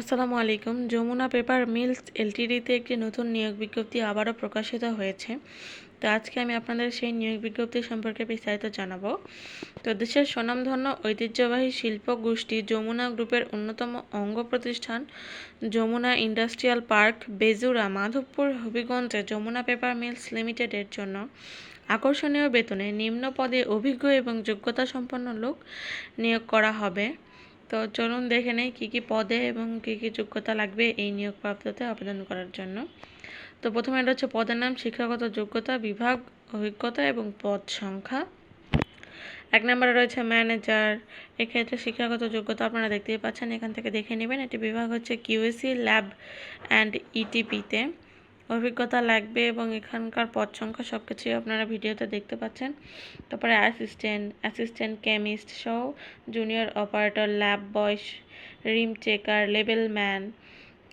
আসসালামু আলাইকুম। Jamuna paper mills এলটিডিতে একটি নতুন নিয়োগ বিজ্ঞপ্তি আবারও প্রকাশিত হয়েছে। তো আজকে আমি আপনাদের সেই নিয়োগ বিজ্ঞপ্তি সম্পর্কে বিস্তারিত জানাব। তো দেশের স্বনামধন্য ঐতিহ্যবাহী শিল্প গোষ্ঠী যমুনা গ্রুপের অন্যতম অঙ্গ প্রতিষ্ঠান যমুনা ইন্ডাস্ট্রিয়াল পার্ক বেজুরা মাধবপুর হবিগঞ্জে যমুনা পেপার মিলস লিমিটেডের জন্য আকর্ষণীয় বেতনে নিম্ন পদে অভিজ্ঞ এবং যোগ্যতা সম্পন্ন লোক নিয়োগ করা হবে। তো চলুন দেখে নেই কী কী পদে এবং কী কী যোগ্যতা লাগবে এই নিয়োগ প্রাপ্ততে আবেদন করার জন্য। তো প্রথমে এটা হচ্ছে পদের নাম, শিক্ষাগত যোগ্যতা, বিভাগ, অভিজ্ঞতা এবং পদ সংখ্যা। এক নম্বরে রয়েছে ম্যানেজার। এক্ষেত্রে শিক্ষাগত যোগ্যতা আপনারা দেখতেই পাচ্ছেন, এখান থেকে দেখে নেবেন। এটি বিভাগ হচ্ছে কিউএসি ল্যাব অ্যান্ড ইটিপিতে। অভিজ্ঞতা লাগবে এবং এখানকার পদ সংখ্যা সব কিছুই আপনারা ভিডিওতে দেখতে পাচ্ছেন। তারপরে অ্যাসিস্ট্যান্ট অ্যাসিস্ট্যান্ট কেমিস্ট সহ junior operator lab boys ream checker label man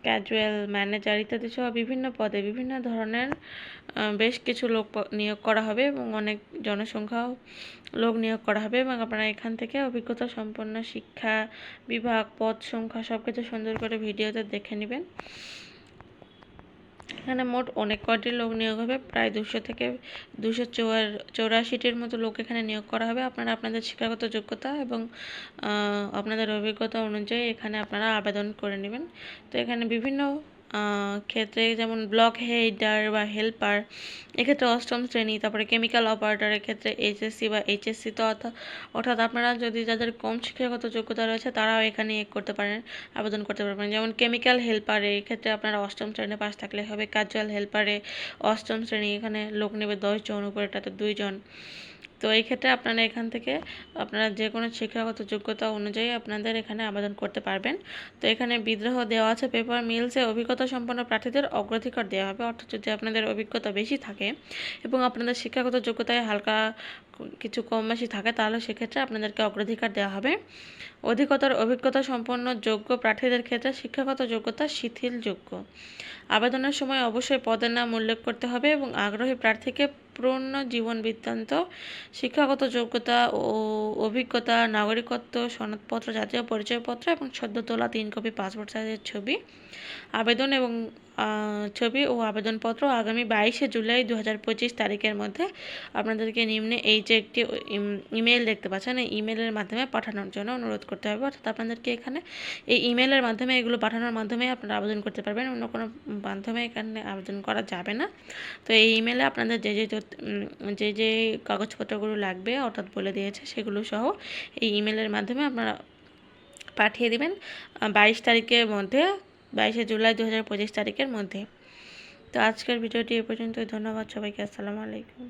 casual manager ইত্যাদি সহ বিভিন্ন পদে বিভিন্ন ধরনের বেশ কিছু লোক নিয়োগ করা হবে এবং অনেক জনসংখ্যাও লোক নিয়োগ করা হবে এবং আপনারা এখান থেকে অভিজ্ঞতা সম্পন্ন শিক্ষা বিভাগ, পদ সংখ্যা সব কিছু সুন্দর করে ভিডিওতে দেখে নেবেন। এখানে মোট অনেক কয়টি লোক নিয়োগ হবে? প্রায় দুশো থেকে দুশো চৌরাশিটির মতো লোক এখানে নিয়োগ করা হবে। আপনারা আপনাদের শিক্ষাগত যোগ্যতা এবং আপনাদের অভিজ্ঞতা অনুযায়ী এখানে আপনারা আবেদন করে নেবেন। তো এখানে বিভিন্ন ক্ষেত্রে যেমন ব্লক হেডার বা হেল্পার এক্ষেত্রে অষ্টম শ্রেণি, তারপরে কেমিক্যাল অপারেটরের ক্ষেত্রে এইচএসসি বা এইচএসসি তো অর্থাৎ অর্থাৎ আপনারা যদি যাদের কম শিক্ষাগত যোগ্যতা রয়েছে, তারাও এখানে করতে পারেন, আবেদন করতে পারবেন। যেমন কেমিক্যাল হেল্পারে এক্ষেত্রে আপনারা অষ্টম শ্রেণি পাস থাকলে হবে। কাজুয়াল হেল্পারে অষ্টম শ্রেণি, এখানে লোক নেবে দশজন উপরেটাতে দুইজন। তো এই ক্ষেত্রে আপনারা এখান থেকে আপনারা যে কোনো শিক্ষাগত যোগ্যতা অনুযায়ী আপনাদের এখানে আবেদন করতে পারবেন। তো এখানে বিদ্রোহ দেওয়া আছে পেপার মিলসে অভিজ্ঞতা সম্পন্ন প্রার্থীদের অগ্রাধিকার দেওয়া হবে। অর্থাৎ যদি আপনাদের অভিজ্ঞতা বেশি থাকে এবং আপনাদের শিক্ষাগত যোগ্যতায় হালকা কিছু কম বেশি থাকে, তাহলে সেক্ষেত্রে আপনাদেরকে অগ্রাধিকার দেওয়া হবে। অধিকতর অভিজ্ঞতা সম্পন্ন যোগ্য প্রার্থীদের ক্ষেত্রে শিক্ষাগত যোগ্যতা শিথিলযোগ্য। আবেদনের সময় অবশ্যই পদের নাম উল্লেখ করতে হবে এবং আগ্রহী প্রার্থীকে পূর্ণ জীবন বৃত্তান্ত, শিক্ষাগত যোগ্যতা ও অভিজ্ঞতা, নাগরিকত্ব, সনদপত্র, জাতীয় পরিচয়পত্র এবং সদ্য তোলা তিন কপি পাসপোর্ট সাইজের ছবি, আবেদন এবং ছবি ও আবেদনপত্র আগামী বাইশে জুলাই দু হাজার পঁচিশ তারিখের মধ্যে আপনাদেরকে নিম্নে এই যে একটি ইমেল দেখতে পাচ্ছেন, এই ইমেলের মাধ্যমে পাঠানোর জন্য অনুরোধ করতে হবে। অর্থাৎ আপনাদেরকে এখানে এই ইমেলের মাধ্যমে এগুলো পাঠানোর মাধ্যমে আপনারা আবেদন করতে পারবেন। অন্য কোনো মাধ্যমে এখানে আবেদন করা যাবে না। তো এই ইমেলে আপনাদের যে যে যে যে কাগজপত্রগুলো লাগবে, অর্থাৎ বলে দিয়েছে, সেগুলো সহ এই ইমেলের মাধ্যমে আপনারা পাঠিয়ে দেবেন। বাইশ তারিখের মধ্যে বাইশে জুলাই দু হাজার পঁচিশ তারিখের মধ্যে। তো আজকের ভিডিওটি এ পর্যন্তই। ধন্যবাদ সবাইকে। আসসালামু আলাইকুম।